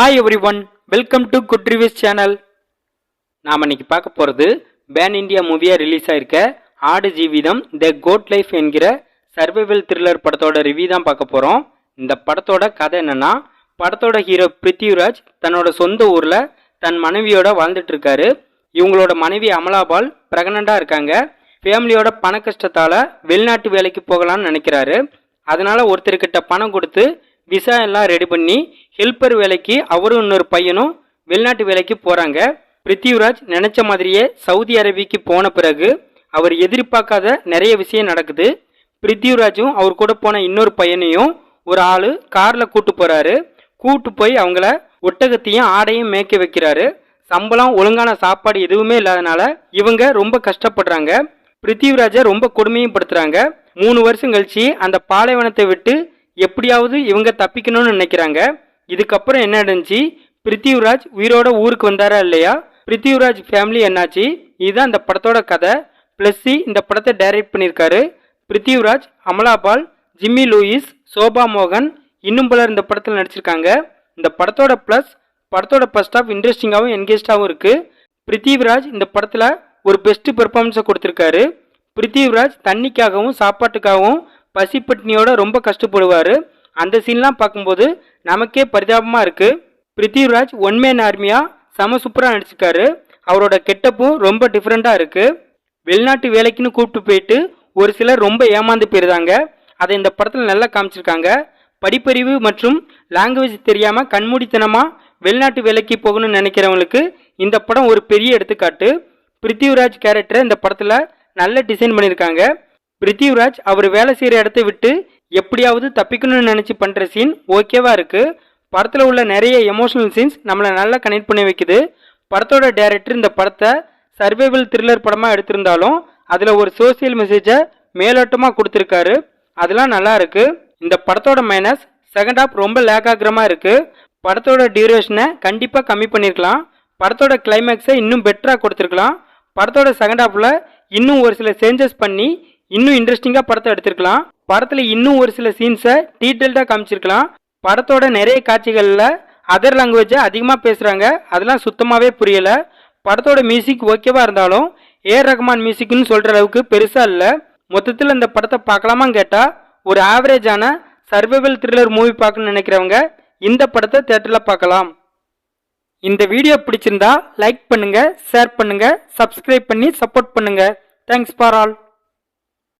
Hi everyone welcome to good reviews channel நாம் இன்னைக்கு பார்க்க போகிறது பேன் இந்தியா மூவியாக ரிலீஸ் ஆயிருக்க Aadu Jeevitham the goat life என்கிற சர்வைவல் த்ரில்லர் படத்தோட ரிவ்யூ தான் பார்க்க போகிறோம் இந்த படத்தோட கதை என்னன்னா படத்தோட ஹீரோ பிருத்திவிராஜ் தன்னோட சொந்த ஊரில் தன் மனைவியோட வாழ்ந்துட்டு இருக்காரு. இவங்களோட மனைவி அமலாபால் ப்ரெக்னெண்ட்டாக இருக்காங்க. ஃபேமிலியோட பண கஷ்டத்தால் வெளிநாட்டு வேலைக்கு போகலான்னு நினைக்கிறாரு. அதனால் ஒருத்தர்கிட்ட பணம் கொடுத்து விசா எல்லாம் ரெடி பண்ணி ஹெல்ப்பர் வேலைக்கு அவரும் இன்னொரு பையனும் வெளிநாட்டு வேலைக்கு போகிறாங்க பிருத்திவிராஜ் நினச்ச மாதிரியே சவுதி அரேபிக்கு போன பிறகு அவர் எதிர்பார்க்காத நிறைய விஷயம் நடக்குது. பிருத்திவிராஜும் அவர் கூட போன இன்னொரு பையனையும் ஒரு ஆள் காரில் கூட்டு போகிறாரு கூட்டு போய் அவங்கள ஒட்டகத்தையும் ஆடையும் மேய்க்க வைக்கிறாரு. சம்பளம் ஒழுங்கான சாப்பாடு எதுவுமே இல்லாதனால இவங்க ரொம்ப கஷ்டப்படுறாங்க. பிருத்திவிராஜை ரொம்ப கொடுமையும் படுத்துறாங்க. மூணு வருஷம் கழிச்சு அந்த பாலைவனத்தை விட்டு எப்படியாவது இவங்க தப்பிக்கணும்னு நினைக்கிறாங்க. இதுக்கப்புறம் என்ன நடந்துச்சு? பிருத்திவிராஜ் உயிரோட ஊருக்கு வந்தாரா இல்லையா? பிருத்திவிராஜ் ஃபேமிலி என்னாச்சு? இதுதான் இந்த படத்தோட கதை. ப்ளஸ் இந்த படத்தை டைரக்ட் பண்ணியிருக்காரு. பிருத்திவிராஜ் அமலாபால் ஜிம்மி லூயிஸ் சோபா மோகன் இன்னும் பலர் இந்த படத்தில் நடிச்சிருக்காங்க. இந்த படத்தோட ப்ளஸ் படத்தோட ஃபர்ஸ்ட் ஆஃப் இன்ட்ரெஸ்டிங்காகவும் என்கேஜாகவும் இருக்குது பிருத்திவிராஜ் இந்த படத்தில் ஒரு பெஸ்ட்டு பெர்ஃபார்மன்ஸை கொடுத்துருக்காரு. பிருத்திவிராஜ் தண்ணிக்காகவும் சாப்பாட்டுக்காகவும் பசிப்பட்டினியோட ரொம்ப கஷ்டப்படுவார். அந்த சீன்லாம் பார்க்கும்போது நமக்கே பரிதாபமாக இருக்குது பிருத்திவிராஜ் ஒன்மேன் ஆர்மியாக செம சூப்பராக நடிச்சிருக்காரு. அவரோட கெட்டப்பும் ரொம்ப டிஃப்ரெண்ட்டாக இருக்குது வெளிநாட்டு வேலைக்குன்னு கூப்பிட்டு போயிட்டு ஒரு சிலர் ரொம்ப ஏமாந்து போயிருந்தாங்க. அதை இந்த படத்தில் நல்லா காமிச்சிருக்காங்க. படிப்பறிவு மற்றும் லாங்குவேஜ் தெரியாமல் கண்மூடித்தனமாக வெளிநாட்டு வேலைக்கு போகணும்னு நினைக்கிறவங்களுக்கு இந்த படம் ஒரு பெரிய எடுத்துக்காட்டு. பிருத்திவிராஜ் கேரக்டரை இந்த படத்தில் நல்ல டிசைன் பண்ணியிருக்காங்க பிருத்திவிராஜ் அவர் வேலை செய்கிற இடத்த விட்டு எப்படியாவது தப்பிக்கணும்னு நினச்சி பண்ணுற சீன் ஓகேவாக இருக்குது படத்தில் உள்ள நிறைய எமோஷனல் சீன்ஸ் நம்மளை நல்லா கனெக்ட் பண்ணி வைக்குது. படத்தோட டேரக்டர் இந்த படத்தை சர்வைவல் த்ரில்லர் படமாக எடுத்திருந்தாலும் அதில் ஒரு சோசியல் மெசேஜை மேலோட்டமாக கொடுத்துருக்காரு. அதெல்லாம் நல்லா இருக்குது இந்த படத்தோட மைனஸ் செகண்ட் ஹாஃப் ரொம்ப லேக் ஆகிற இருக்குது படத்தோட டியூரேஷனை கண்டிப்பாக கம்மி பண்ணியிருக்கலாம் படத்தோட கிளைமேக்ஸை இன்னும் பெட்டராக கொடுத்துருக்கலாம். படத்தோட செகண்ட் ஹாஃபில் இன்னும் ஒரு சில சேஞ்சஸ் பண்ணி இன்னும் இன்ட்ரெஸ்டிங்காக படத்தை எடுத்திருக்கலாம். படத்தில் இன்னும் ஒரு சில சீன்ஸை டீட்டெயில்டாக காமிச்சிருக்கலாம். படத்தோட நிறைய காட்சிகளில் அதர் லாங்குவேஜை அதிகமாக பேசுகிறாங்க அதெல்லாம் சுத்தமாகவே புரியலை. படத்தோட மியூசிக் ஓகேவாக இருந்தாலும் ஏஆர் ரஹ்மான் மியூசிக்னு சொல்கிற அளவுக்கு பெருசாக இல்லை. மொத்தத்தில் இந்த படத்தை பார்க்கலாமான்னு கேட்டால் ஒரு ஆவரேஜான சர்வைவல் த்ரில்லர் மூவி பார்க்கணும்னு நினைக்கிறவங்க இந்த படத்தை தேட்டரில் பார்க்கலாம். இந்த வீடியோ பிடிச்சிருந்தா லைக் பண்ணுங்கள் ஷேர் பண்ணுங்கள் சப்ஸ்கிரைப் பண்ணி சப்போர்ட் பண்ணுங்கள் தேங்க்ஸ் ஃபார் ஆல்